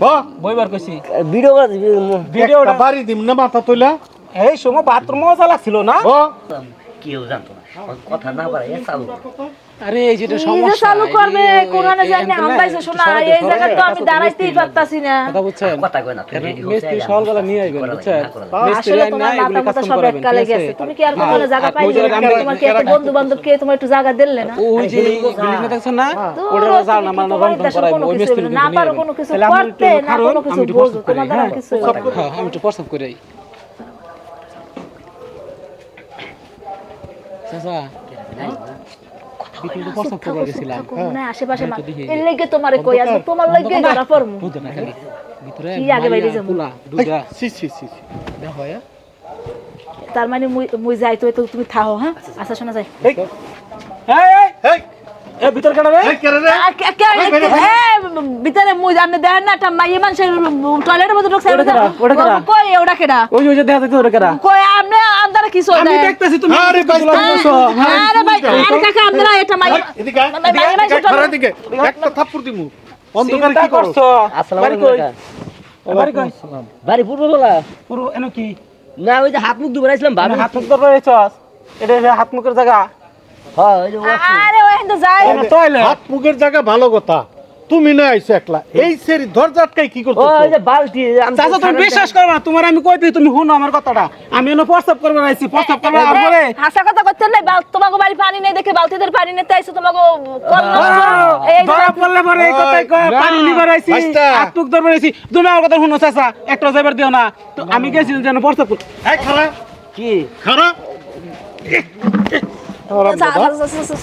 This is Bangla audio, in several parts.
বাহ বইবার কইছি ভিডিও করে ভিডিওটা বাড়ি দিম না মাথা তোলা এই সময় বাথরুম মজা লাগছিল না? কেউ জানতো না কথা না পারে চালু। আরে এই যেটা সমস্যা চালু করবে কোরআনে জানি এই- শোনা এই দে, তো আমি দাঁড়াইতেই পারতাছি না। কথা বুঝছেন কথা কয় না মিস্ত্রি সকালবেলা নিয়ে আইবেন বুঝছেন? না। মিস্ত্রি আসলে তোমার না, এগুলো মাথা মাথা custom সব করাবেন, এককালে গেছে তুমি কি আর কোনো জায়গা পাইলে তোমার কি একটা বন্ধু বান্ধব কে তোমার একটু জায়গা দিলে না? ওই যে বিল্ডিংটা দেখছেন না? ওটা জাল না মানে রং করাইবো ওই মিস্ত্রি না পারো কোনো কিছু করতে, না কোনো কিছু করি, তোমার দ্বারা হ্যাঁ? কিছু না। হ্যাঁ, আমি একটু প্রস্তাব করি। চাচা আশেপাশে মা- তো দেখি। এর লেগে তোমারে কই আসব, তোমার লেগে ধরা পড়মু। বুঝতে না খালি ভিতরে কি আগে বাইরে যাব? পোলা, সি সি সি সি। দেখো হ্যাঁ। তার মানে মুই- যাই তো তুমি থাও হ্যাঁ? আচ্ছা শোনা যাই। এই। এই এই এ কেন রে? এই রে? আর কে- কে- এই, বেরো, এ, ভিতরে মুই জানি দেন না একটা মাইয়ে মানুষের টয়লেটের মধ্যে ঢুকছে ওটা? কই ওটা কেডা? ওই যে ওই দেখা যাচ্ছে ওটা কেডা? কই আপনি আমি দেখতেছি তুমি আরে ভাই, আরে ভাই আরে কাকা আপনারা এটা এই, এদিকে। একটা থাপ্পড় দিমু। অন্ধকারে কি করছ? আসসালামু আলাইকুম। বাড়ি কই? বাড়ি পূর্ববেলা পুরো এনো কি? না ওই যে হাত মুখ ধুবে আসলাম ভাবি। হাত মুখ রয়েছস? এটা হাত মুখের জায়গা? হ্যাঁ ওই যে আরে ওই কিন্তু যাই। হাত মুখের জায়গা ভালো কথা। তুমি না আইছো একলা। এই সেরি দরজা আটকাই কি করছ ওই যে বালতি চাচা তুমি বিশ্বাস করবে না তোমার আমি কইতে তুমি শুনো আমার কথাটা। আমি এনে প্রস্তাব করবে আইছি প্রস্তাব করবে পরে হাসা কথা করতে নাই বাল তোমাকে বাড়ি পানি নেই দেখে বালতিদের পানি নিতে আইছো তোমাকে কল এই ধরা পড়লে পরে এই কথাই কয় পানি নিবার আইছি আইছি। তুমি আমার কথা শুনো চাচা একটা যাইবার দিও না। তো আমি গেছি যেন প্রস্তাব কর এই খারা কি? খারা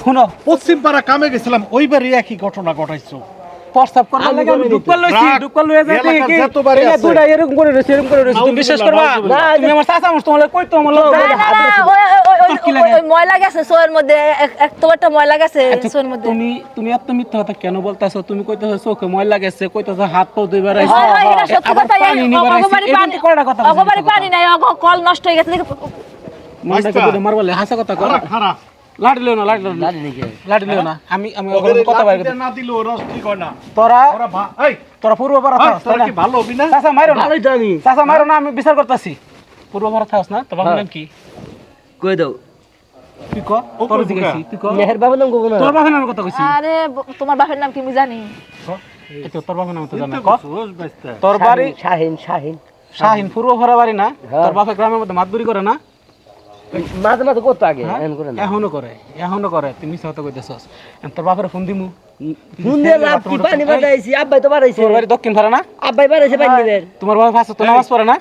শুনো। পশ্চিম পাড়া কামে গেছিলাম ওইবারই একই ঘটনা ঘটাইছো। প্রস্তাব করবার লাগে আমি বলিনি লইছি রাগ, লইয়া যাইতে কি যতবারই এই যে আছে। দুইটা এরকম করে রইছে এরকম করে রইছে তুমি বিশ্বাস করবা? তুমি আমার চাচা আমার তোমার কই তো আমার লোক না, না, না, ওই- ওই- ওই- তোর কি ওই- লাগে? ওই ময়লা গেছে সোয়ের মধ্যে এক- এক তো একটা ময়লা গেছে আচ্ছা, সোয়ের মধ্যে। তুমি তুমি এত মিথ্যা কথা কেন বলতাছো? তুমি কইতাছো চোখে ময়লা গেছে কইতাছো হাত পা ধুইবার আইছি। সত্যি কথা, পানি নিবার আইছি। কথা পানি নাই অগ কল নষ্ট হয়ে গেছে আচ্ছা। মারবালে হাসা কথা কর লাড়ি লিও না লাড়ি লিও না। লাড়ি নাকি? লিও না। আমি আমি ওখানে কথা বাইরে না দিলে ঠিক হয় না? তোরা এই! তোরা পূর্ব এই, থাকস তোরা কি ভালো হবি না চাচা মারো না। ভালোই তো চাচা মারো না আমি বিচার করতেছি। পূর্ব পাড়া থাকস না? তোমার হ্যাঁ। নাম কি? কই দাও? তুই ক? তোর জিজ্ঞাসি তুই ক? মেহের বাবা নাম কব তোর বাপের নামের কথা কইছি। আরে তোমার বাপের নাম কি আমি জানি। তো তোর নাম তো জানা। ক। তোর বাড়ি শাহিন শাহিন শাহিন। পূর্ব পাড়া বাড়ি না? হ্যাঁ। তোর বাপের গ্রামের মধ্যে মাতবুরি করে না? মাঝে মাঝে করতো আগে? হ্যাঁ? করে না? এখনও করে এখনও করে। তুমি মিছা কথা কইতেছস এখন তোর বাপের ফোন দিমু। ফোন দিয়ে লাভ কি? পানি বাড়াইছি আব্বাই তো বাড়াইছে তোর বাড়ি দক্ষিণ ভাড়া না? আব্বাই বাড়াইছে পানি তোমার বাবা ফাঁসে তো নামাজ পড়ে না?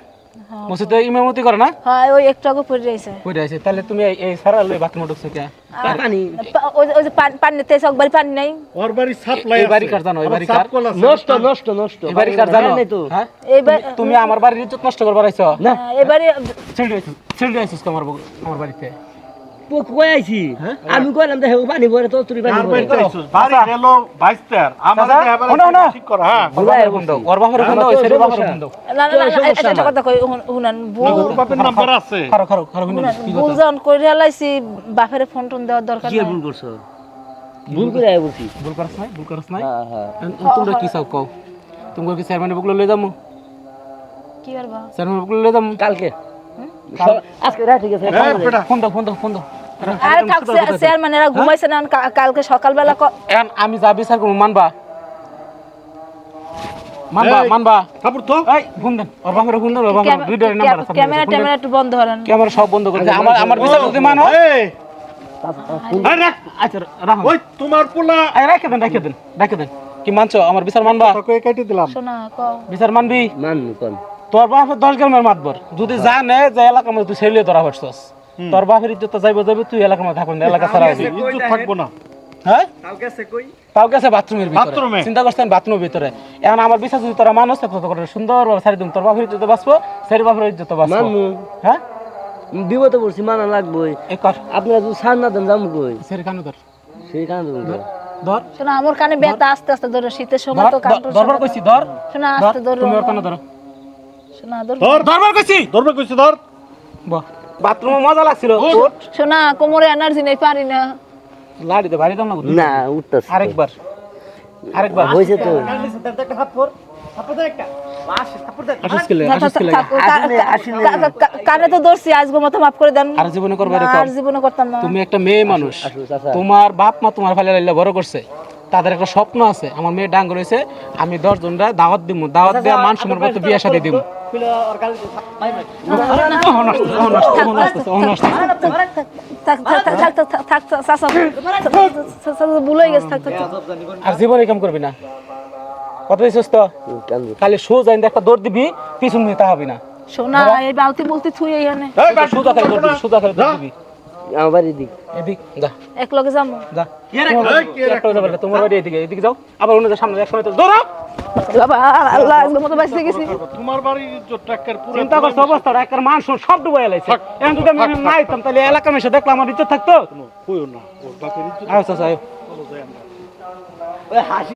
মসজিদে ইমামতি করে না? হ্যাঁ ওই একটু আগে পড়ে পড়ে আছে তাহলে তুমি এই- এই সারা লই বাথরুমে ঢুকছো কে? পানি? ওই যে- পান- পানি তে সব বাড়ি পানি নাই। ওর বাড়ি সাপ্লাই এই বাড়ি কার জানো এই বাড়ি কার নষ্ট নষ্ট নষ্ট। এই বাড়ি কার জানো? নাই তো। হ্যাঁ? এইবার তুমি আমার বাড়ির ইজ্জত নষ্ট করবার আইছো? না এবারে ছেড়ে আইছো ছেড়ে আইছিস আমার আমার বাড়িতে। আইছি। আমি কইলাম দেখো পানি ভরে তো তুই পানি কার ভরে বাড়িতে আইছস? বাড়ি গেল বাইস্তার আমার চাচা, দেয়া বাড়ি শোনো, শোনো। ঠিক কর হ্যাঁ ওর বাপের ফোন দাও বাপের ফোন দাও না না না এটা- না। কথা কই বাপের নাম্বার আছে। খারো খারো খারো লাইছি বাপের টোন দেওয়ার দরকার নাই। ভুল করছ। ভুল করে আই বলছি। ভুল করছ নাই? ভুল করছ নাই হ্যাঁ হ্যাঁ তোমরা কি চাও কও? তুমি কি চেয়ারম্যানের বুকলে লই যামু? কি করবা? চেয়ারম্যানের বুকলে লই যামু? কালকে। আজকে রাত ঠিক আছে এই ফোন দাও ফোন দাও ফোন দাও। আরে থাক ঘুমাইছে না কালকে সকালবেলা এখন আমি যা বিচার করব মানবা? মানবা মানবা? কাপড় তো। এই ফোন দেন। ওর ফোন দেন ওর দুইটার নাম্বার আছে ক্যামেরা ট্যামেরা একটু বন্ধ করেন। ক্যামেরা সব বন্ধ করে আমার আমার বিচার যদি মানো এই! এই! রাখ। আচ্ছা রাখো ওই তোমার পোলা। এই রেখে দেন রেখে দেন রেখে দেন। কি মানছো? আমার বিচার মানবা? তোকে কেটে দিলাম। শোনা কও। বিচার মানবি? মান কোন। তোর বাপের দশ গ্রামের মাতবর। যদি জানে যে এলাকার মধ্যে তুই ছেলে ধরা পড়ছস তোর বাপের ইজ্জত তো যাইবো যাবে তুই এলাকার মধ্যে থাকবি এলাকা ছাড়া হবি? ইজ্জত থাকব না। হ্যাঁ? তাও গেছে বাথরুমের ভিতরে। বাথরুমে? চিন্তা করছেন বাথরুমের ভিতরে। এখন আমার বিশ্বাস যদি তোরা মানুষ থাকতো তো করে সুন্দর ভাবে সারি দিম তোর বাপের ইজ্জত বাঁচবো সেই বাপের ইজ্জত বাঁচবো। হ্যাঁ? বিপদে পড়ছি মানা লাগবই। আপনারা যদি সার না দেন যাব কই? সেরি কানে ধর। সেই তো। ধর। শোনা আমার কানে ব্যথা আস্তে আস্তে ধরো শীতের সময় ধর তো কান ধরবার কইছি ধর। শোনা ধর আস্তে ধরো তুমি ওর কানে ধরো। শোনা ধর। ধর ধরবার কইছি কইছে ধর। বাহ। বাথরুমে মজা লাগছিল। শোনা কোমরে এনার্জি নেই পারি না। লাড়ি দে বাড়ি দাম না না উঠতেছে। আরেকবার। আরেকবার। হয়েছে তো। আসিস কেলে আসিস কেলে কানে তো ধরছি আজগো মতো মাফ করে দেন। আর জীবনে করবে না, এরকম। আর জীবনে করতাম না। তুমি একটা মেয়ে মানুষ। চাচা। তোমার বাপ মা তোমার ফালে লাইলে বড় করছে। তাদের একটা স্বপ্ন আছে। আমার মেয়ে ডাঙ্গ রয়েছে আমি দশ জনরা দাওয়াত দিব দাওয়াত দেওয়া মান সম্মান মতো বিয়ে সাথে দিব হয়ে। আর জীবনে কাম করবি না কত সুস্থ খালি শু যাই একটা দৌড় দিবি পিছন নিতে হবে না শোনা এই বালতি বলতে থুই এখানে সুদা খেলে দৌড় দিবি সুদা খেলে দৌড় দিবি আমার বাড়ির দিক। এদিক যা। এক লগে যাব যা। তোমার একটা যাবে না, তোমার বাড়ি এদিকে এদিকে যাও। আবার অন্য সামনে এক সময় তো দৌড়াও বাবা আল্লাহ আজগো মতো বাঁচতে গেছি। তোমার বাড়ির ইজ্জত টাক্কার পুরো চিন্তা করছ অবস্থাটা? একটা মান সব ডুবাই লাইছে এখন যদি আমি না আইতাম তাহলে এলাকা মেশে দেখলাম আমার ইজ্জত থাকতো? কইও না। ওর বাপের ইজ্জত আচ্ছা আচ্ছা ওই হাসি